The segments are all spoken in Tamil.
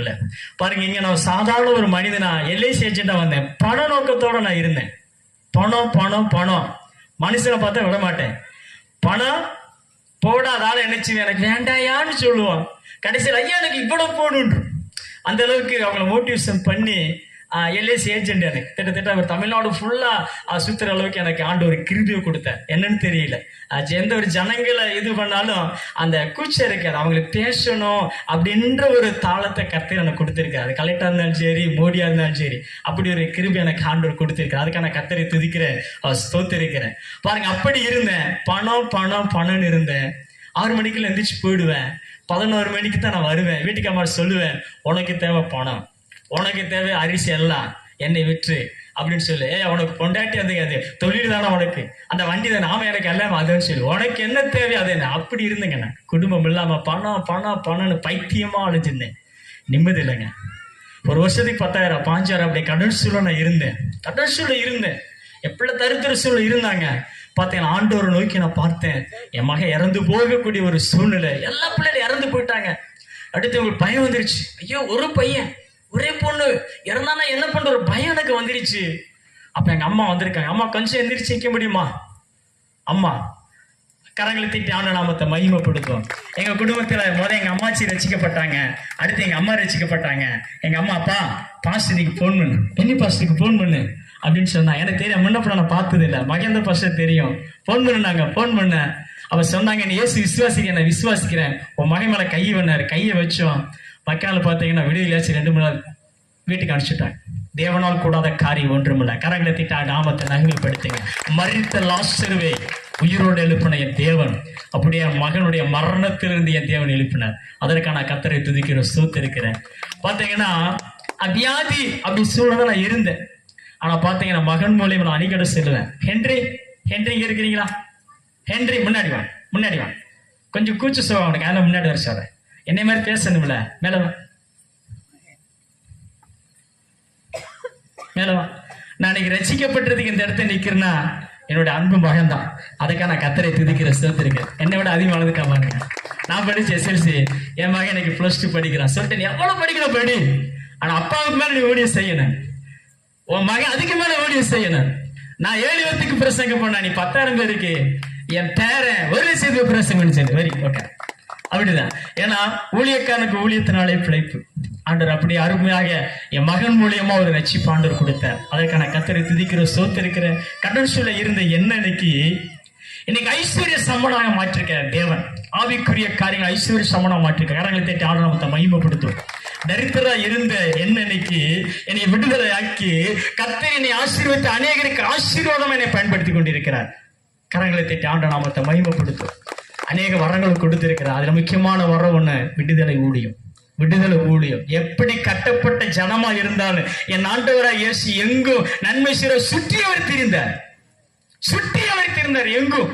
இருக்குல்ல. பாருங்க இங்க நான் சாதாரண ஒரு மனிதனா எல்ஐசி ஏஜென்டா வந்தேன். பண நோக்கத்தோட நான் இருந்தேன். பணம் பணம் பணம். மனுஷனை பார்த்தா விட மாட்டேன். பணம் போடாதால நினைச்சு எனக்கு வேண்டாயான்னு சொல்லுவான். கடைசியில் ஐயா எனக்கு இவ்வளவு போடும் அந்த அளவுக்கு அவங்கள மோட்டிவேஷன் பண்ணி எல்ஐசி ஏஜென்ட் எனக்கு. கிட்டத்தட்ட அவர் தமிழ்நாடு ஃபுல்லா சுத்துற அளவுக்கு எனக்கு ஆண்டு ஒரு கிருபியை கொடுத்தேன் என்னன்னு தெரியல. எந்த ஒரு ஜனங்களை இது பண்ணாலும் அந்த கூச்சம் இருக்காது அவங்களுக்கு பேசணும் அப்படின்ற ஒரு தாளத்தை கத்து எனக்கு கொடுத்துருக்காரு. கலெக்டராக இருந்தாலும் சரி மோடியா இருந்தாலும் சரி அப்படி ஒரு கிருபி எனக்கு ஆண்டவர் கொடுத்துருக்காரு. அதுக்கான கத்தரை துதிக்கிறேன். அவர் ஸ்தோத்திருக்கிறேன். பாருங்க அப்படி இருந்தேன். பணம் பணம் பணம்னு இருந்தேன். ஆறு மணிக்குள்ள எந்திரிச்சு போயிடுவேன். பதினோரு மணிக்கு தான் நான் வருவேன். வீட்டுக்கு அம்மா சொல்லுவேன் உனக்கு தேவை பணம். உனக்கு தேவை அரிசி எல்லாம் என்னை விற்று அப்படின்னு சொல்லு. ஏ உனக்கு பொண்டாட்டி அது அது தொழில் தானே உனக்கு. அந்த வண்டி தானே. ஆமா எனக்கு எல்லாம் அதுன்னு சொல்லு. உனக்கு என்ன தேவை அது என்ன? அப்படி இருந்தேங்க நான். குடும்பம் இல்லாம பணம் பணம் பணம்னு பைத்தியமா அழிஞ்சிருந்தேன். நிம்மதி இல்லைங்க. ஒரு வருஷத்துக்கு பத்தாயிரம் பாஞ்சாயிரம் அப்படி கடல் சூழல் நான் இருந்தேன். கடல் சூழல் இருந்தேன். எப்படி தருத்திர சூழல் இருந்தாங்க? பார்த்தீங்கன்னா ஆண்டோரை நோக்கி நான் பார்த்தேன். என் மகன் இறந்து போகக்கூடிய ஒரு சூழ்நிலை. எல்லா பிள்ளைகளும் இறந்து போயிட்டாங்க. அடுத்து உங்களுக்கு பயம் வந்துருச்சு. ஐயோ ஒரு பையன். ஒரே பொண்ணு. இறந்தானா என்ன பண்ற ஒரு பயம் எனக்கு வந்துருச்சு அப்ப எங்க அம்மா வந்திருக்காங்க. அம்மா கொஞ்சம் எந்திரிச்சு வைக்க முடியுமா? அம்மா கரங்களை தீட்டி ஆன நாமத்தை மகிமைப்படுத்தும் எங்க குடும்பத்துல முத எங்க அம்மாச்சி ரசிக்கப்பட்டாங்க. அடுத்து எங்க அம்மா ரசிக்கப்பட்டாங்க. எங்க அம்மா அப்பா பாஸ்டருக்கு ஃபோன் பண்ணு. பெண்ணி பாஸ்டருக்கு ஃபோன் பண்ணு. அப்படின்னு சொன்னா எனக்கு தெரியும். முன்னப்பட நான் பார்த்தது இல்லை மகேந்திர பாஸ்டர் தெரியும். ஃபோன் பண்ணுனாங்க. ஃபோன் பண்ண. அவ சொன்னாங்க நீ ஏசு விசுவாசிக்க நான் விசுவாசிக்கிறேன். உன் மகன் மேல கையை பண்ணாரு கையை வச்சோம். மக்கால் பார்த்தீங்கன்னா விடுதலையாச்சு ரெண்டு மூணு நாள் வீட்டுக்கு அனுப்பிச்சுட்டாங்க. தேவனால் கூடாத காரியம் ஒன்றுமில்ல. கரங்களை திட்டா நாமத்தை நகமைப்படுத்துங்க மறித்த லாஸ்டர்வே உயிரோடு எழுப்பின என் தேவன். அப்படியே மகனுடைய மரணத்திலிருந்து என் தேவன் எழுப்பினார். அதற்கான கத்தரை துதிக்கிற சூத்திருக்கிறேன் பார்த்தீங்கன்னா வியாதி அப்படி சூழ்நிலை நான் இருந்தேன். ஆனா பார்த்தீங்கன்னா மகன் மூலியம் நான் அணிகட செல்லுவேன். ஹென்றி ஹென்றி இங்க இருக்கிறீங்களா? ஹென்றி முன்னாடி வா முன்னாடி வா. கொஞ்சம் கூச்ச சுவா உனக்கு. அதில் முன்னாடி வர சொல்கிறேன் என்னை மாதிரி பேசணும்ல மேலவா மேலவா நான் இன்னைக்கு ரசிக்கப்பட்டதுக்கு இந்த இடத்துல நிக்கிறேன்னா என்னோட அன்பு மகன் தான் அதுக்காக நான் கத்தரை துதிக்கிற சேர்த்திருக்கேன் என்னை விட அதிகமானதுக்கா பாருங்க. நான் படிச்சு எஸ்எல்சி என் மகன் எனக்கு பிளஸ் டூ படிக்கிறான். சொல்லிட்டு நீ எவ்வளவு படிக்கிற படி ஆனா அப்பாவுக்கு மேல நீ ஊழியம் செய்யணும் உன் மகன் அதுக்கு மேல ஊழியம் செய்யணும் நான். ஏழு வருத்துக்கு பிரசங்கம் பண்ண நீ பத்தாயிரம் பேருக்கு என் பேரன் ஒரு லட்சத்துக்கு பிரசங்கம் சரி வரி ஓகே. அப்படிதான். ஏன்னா ஊழியக்காரனுக்கு ஊழியத்தினாலே பிழைப்பு. ஆண்டவர் அப்படி அருமையாக என் மகன் மூலியமா ஒரு ரட்சிப்பு கொடுத்தார். அதற்கான கத்தரை துதிக்கிற சோத்திருக்கிற கடன் சூழல இருந்த என்ன இன்னைக்கு இன்னைக்கு ஐஸ்வர்ய சமனாக மாற்றிருக்கிற தேவன். ஆவிக்குரிய காரியங்கள் ஐஸ்வர்ய சமனாக மாற்றிருக்க கரங்களை தேட்டி ஆடனத்தை மகிமைப்படுத்தும் தரித்திரா இருந்த என்ன என்னை விடுதலை ஆக்கி கத்தர் என்னை ஆசீர்வித்து அநேகருக்கு ஆசீர்வாதம் என்னை பயன்படுத்தி கொண்டிருக்கிறார். கரங்களை தேட்டி ஆண்ட நாமத்தை மகிமைப்படுத்தும் அநேக வரங்கள் கொடுத்திருக்கிறார். அதுல முக்கியமான வரம் ஒண்ணு விடுதலை ஊழியம். விடுதலை ஊழியம். எப்படி கட்டப்பட்ட ஜனமா இருந்தாலும் என் ஆண்டவராய் இயேசு எங்கும் நன்மை சிற சுற்றி அவர் திரிந்தார். சுற்றி அவர் திரிந்தார் எங்கும்.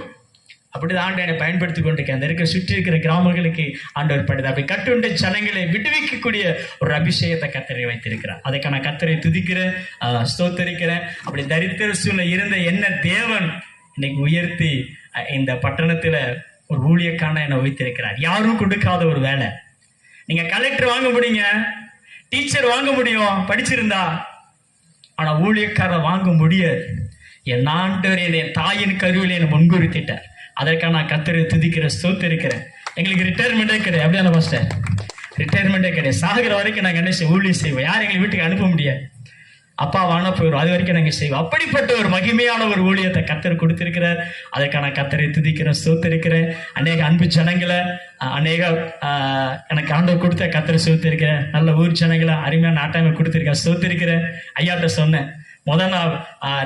அப்படிதான் ஆண்டு என்னை பயன்படுத்தி கொண்டிருக்கேன் அந்த இருக்க சுற்றி இருக்கிற கிராமங்களுக்கு ஆண்டவர் படுது அப்படி கட்டுண்ட ஜனங்களை விடுவிக்கக்கூடிய ஒரு அபிஷேகத்தை கத்தரை வைத்திருக்கிறார். அதுக்கான நான் கத்தரை துதிக்கிறேன் ஆஹ், ஸ்தோத்தரிக்கிறேன். அப்படி தரித்திர சூழ்நிலை இருந்த என்ன தேவன் இன்னைக்கு உயர்த்தி அஹ், இந்த பட்டணத்துல ஒரு ஊழியக்கான என்னை வைத்திருக்கிறார் யாரும் கொடுக்காத ஒரு வேலை. நீங்க கலெக்டர் வாங்க முடியுங்க. டீச்சர் வாங்க முடியும். படிச்சிருந்தா. ஆனா ஊழியக்காரர் வாங்க முடியாது. என் ஆண்டவர் என் தாயின் கருவில என்னை முன்குறித்திட்டார். அதற்காக நான் கத்திர துதிக்கிற ஸ்தோத்திருக்கிறேன். எங்களுக்கு ரிட்டையர்மெண்ட்டே கிடையாது. அப்படியான மாஸ்டர் ரிட்டையர்மெண்ட்டே கிடையாது. சாகிற வரைக்கும் நாங்கள் என்ன செய்வோம் ஊழியம் செய்வோம் யார் எங்களை வீட்டுக்கு அனுப்ப முடியாது. அப்பா போயிடும் அது வரைக்கும் நாங்கள் செய்வோம். அப்படிப்பட்ட ஒரு மகிமையான ஒரு ஊழியத்தை கத்தர் கொடுத்துருக்கிறார். அதற்கான கத்தரை துதிக்கிறேன் சோத்திருக்கிறேன். அநேக அன்பு ஜனங்களை அநேக எனக்கு ஆண்டவர் கொடுத்த கத்தரை சோத்திருக்கிறேன். நல்ல ஊர் ஜனங்களை அருமையான நாட்டாமை கொடுத்துருக்கேன் சோத்திருக்கிறேன். ஐயாட்ட சொன்னேன். முதல் நாள்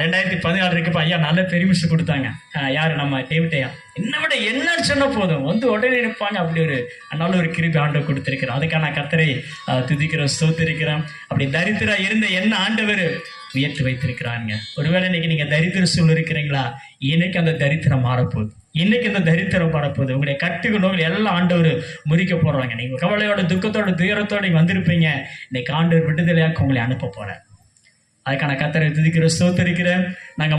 ரெண்டாயிரத்தி பதினாலு இருக்கப்ப ஐயா நல்ல பெருமிஷம் கொடுத்தாங்க. யாரு? நம்ம தேவிட்டையா என்ன விட என்னன்னு சொன்ன போதும் வந்து உடனே நிற்பாங்க. அப்படி ஒரு நல்ல ஒரு கிருபி ஆண்டவர் கொடுத்திருக்கிறோம் அதுக்கான நான் கத்தரை ஆஹ், துதிக்கிறோம் ஸ்தோத்திருக்கிறோம். அப்படி தரித்திரா இருந்த என்ன ஆண்டவர் உயர்த்தி வைத்திருக்கிறாங்க ஒருவேளை இன்னைக்கு நீங்க தரித்திர சூழல் இருக்கிறீங்களா? இன்னைக்கு அந்த தரித்திரம் மாறப்போகுது. இன்னைக்கு அந்த தரித்திரம் வரப்போகுது உங்களுடைய கட்டுக்கு நோய்கள் எல்லாம் ஆண்டவர் முறிக்க போடுறாங்க நீங்க கவலையோட துக்கத்தோட துயரத்தோட வந்திருப்பீங்க. இன்னைக்கு ஆண்டவர் விடுதலையாக்க உங்களை அனுப்ப போறேன் அதுக்கான கத்தரை துதிக்கிற ஸ்தோத்திருக்கிறேன் நாங்க